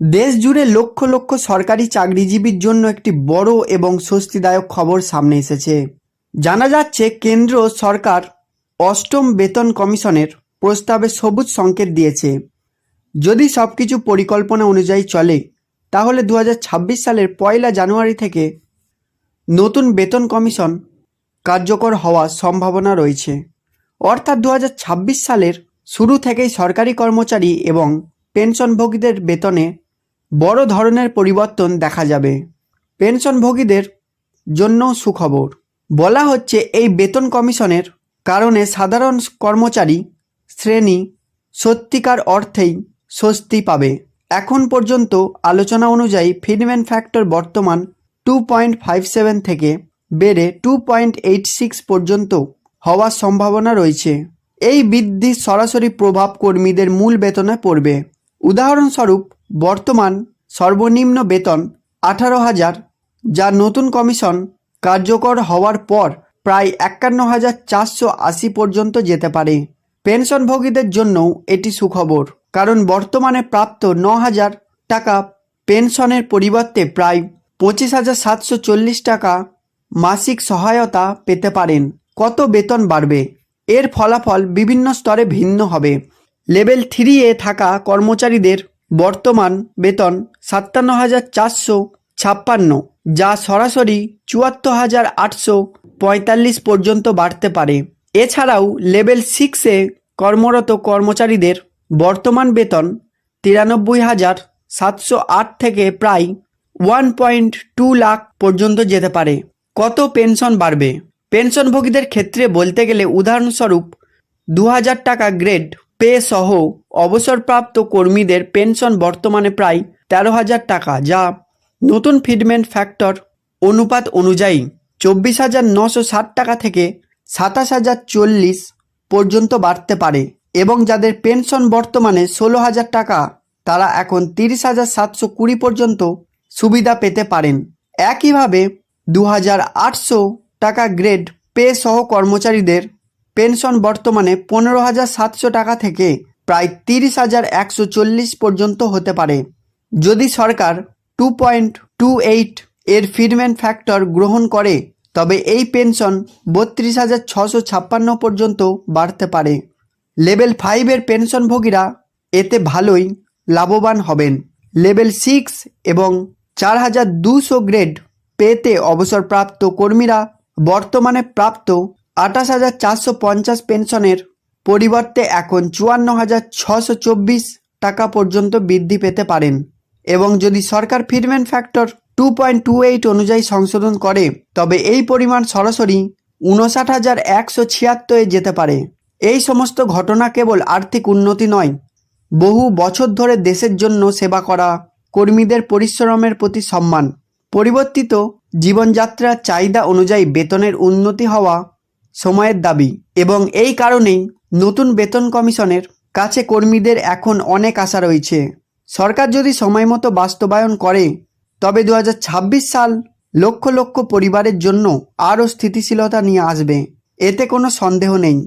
দেশ জুড়ে লক্ষ লক্ষ সরকারি চাকরিজীবীর জন্য একটি বড় এবং স্বস্তিদায়ক খবর সামনে এসেছে। জানা যাচ্ছে, কেন্দ্র সরকার অষ্টম বেতন কমিশনের প্রস্তাবে সবুজ সংকেত দিয়েছে। যদি সব কিছু পরিকল্পনা অনুযায়ী চলে, তাহলে দু হাজার ছাব্বিশ সালের পয়লা জানুয়ারি থেকে নতুন বেতন কমিশন কার্যকর হওয়ার সম্ভাবনা রয়েছে। অর্থাৎ দু হাজার ছাব্বিশ সালের শুরু থেকেই সরকারি কর্মচারী এবং পেনশনভোগীদের বেতনে বড় ধরনের পরিবর্তন দেখা যাবে। পেনশনভোগীদের জন্য সুখবর। বলা হচ্ছে এই বেতন কমিশনের কারণে সাধারণ কর্মচারী শ্রেণি সত্যিকার অর্থেই স্বস্তি পাবে। এখন পর্যন্ত আলোচনা অনুযায়ী ফিডম্যান ফ্যাক্টর বর্তমান টু পয়েন্ট ফাইভ সেভেন থেকে বেড়ে টু পয়েন্ট এইট সিক্স পর্যন্ত হওয়ার সম্ভাবনা রয়েছে। এই বৃদ্ধির সরাসরি প্রভাব কর্মীদের মূল বেতনে পড়বে। উদাহরণস্বরূপ বর্তমান সর্বনিম্ন বেতন আঠারো হাজার, যা নতুন কমিশন কার্যকর হওয়ার পর প্রায় একান্ন হাজার চারশো আশি পর্যন্ত যেতে পারে। পেনশনভোগীদের জন্যও এটি সুখবর, কারণ বর্তমানে প্রাপ্ত ন হাজার টাকা পেনশনের পরিবর্তে প্রায় পঁচিশ হাজার সাতশো চল্লিশ টাকা মাসিক সহায়তা পেতে পারেন। কত বেতন বাড়বে? এর ফলাফল বিভিন্ন স্তরে ভিন্ন হবে। লেভেল থ্রি এ থাকা কর্মচারীদের বর্তমান বেতন সাতান্ন হাজার চারশো ছাপ্পান্ন, যা সরাসরি চুয়াত্তর হাজার আটশো পঁয়তাল্লিশ পর্যন্ত বাড়তে পারে। এছাড়াও লেভেল সিক্সে কর্মরত কর্মচারীদের বর্তমান বেতন তিরানব্বই হাজার সাতশো আট থেকে প্রায় ওয়ান পয়েন্ট টু লাখ পর্যন্ত যেতে পারে। কত পেনশন বাড়বে? পেনশনভোগীদের ক্ষেত্রে বলতে গেলে উদাহরণস্বরূপ দু হাজার টাকা গ্রেড পে সহ অবসরপ্রাপ্ত কর্মীদের পেনশন বর্তমানে প্রায় তেরো হাজার টাকা, যা নতুন ফিডমেন্ট ফ্যাক্টর অনুপাত অনুযায়ী চব্বিশ হাজার নশো ষাট টাকা থেকে সাতাশ হাজার চল্লিশ পর্যন্ত বাড়তে পারে এবং যাদের পেনশন বর্তমানে ষোলো হাজার টাকা, তারা এখন তিরিশ হাজার সাতশো কুড়ি পর্যন্ত সুবিধা পেতে পারেন। একইভাবে দু হাজার আটশো টাকা গ্রেড পে সহ কর্মচারীদের পেনশন বর্তমানে পনেরো হাজার সাতশো টাকা থেকে প্রায় তিরিশ হাজার একশো চল্লিশ পর্যন্ত হতে পারে। যদি সরকার টু পয়েন্ট টু এইট এর ফিডম্যান ফ্যাক্টর গ্রহণ করে, তবে এই পেনশন বত্রিশ হাজার ছশো ছাপ্পান্ন পর্যন্ত বাড়তে পারে। লেভেল ফাইভের পেনশনভোগীরা এতে ভালোই লাভবান হবেন। লেভেল সিক্স এবং চার হাজার দুশো গ্রেড পেতে অবসরপ্রাপ্ত কর্মীরা বর্তমানে প্রাপ্ত আঠাশ হাজার চারশো পঞ্চাশ পেনশনের পরিবর্তে এখন চুয়ান্ন হাজার ছশো চব্বিশ টাকা পর্যন্ত বৃদ্ধি পেতে পারেন। এবং যদি সরকার fitment factor two point two eight অনুযায়ী সংশোধন করে, তবে এই পরিমাণ সরাসরি উনষাট হাজার একশো ছিয়াত্তরে যেতে পারে। এই সমস্ত ঘটনা কেবল আর্থিক উন্নতি নয়, বহু বছর ধরে দেশের জন্য সেবা করা কর্মীদের পরিশ্রমের প্রতি সম্মান। পরিবর্তিত জীবনযাত্রার চাহিদা অনুযায়ী বেতনের উন্নতি হওয়া সময়ের দাবি এবং এই কারণেই নতুন বেতন কমিশনের কাছে কর্মীদের এখন অনেক আশা রয়েছে। সরকার যদি সময় মতো বাস্তবায়ন করে, তবে দু হাজার ছাব্বিশ সাল লক্ষ লক্ষ পরিবারের জন্য আরও স্থিতিশীলতা নিয়ে আসবে। এতে কোনো সন্দেহ নেই।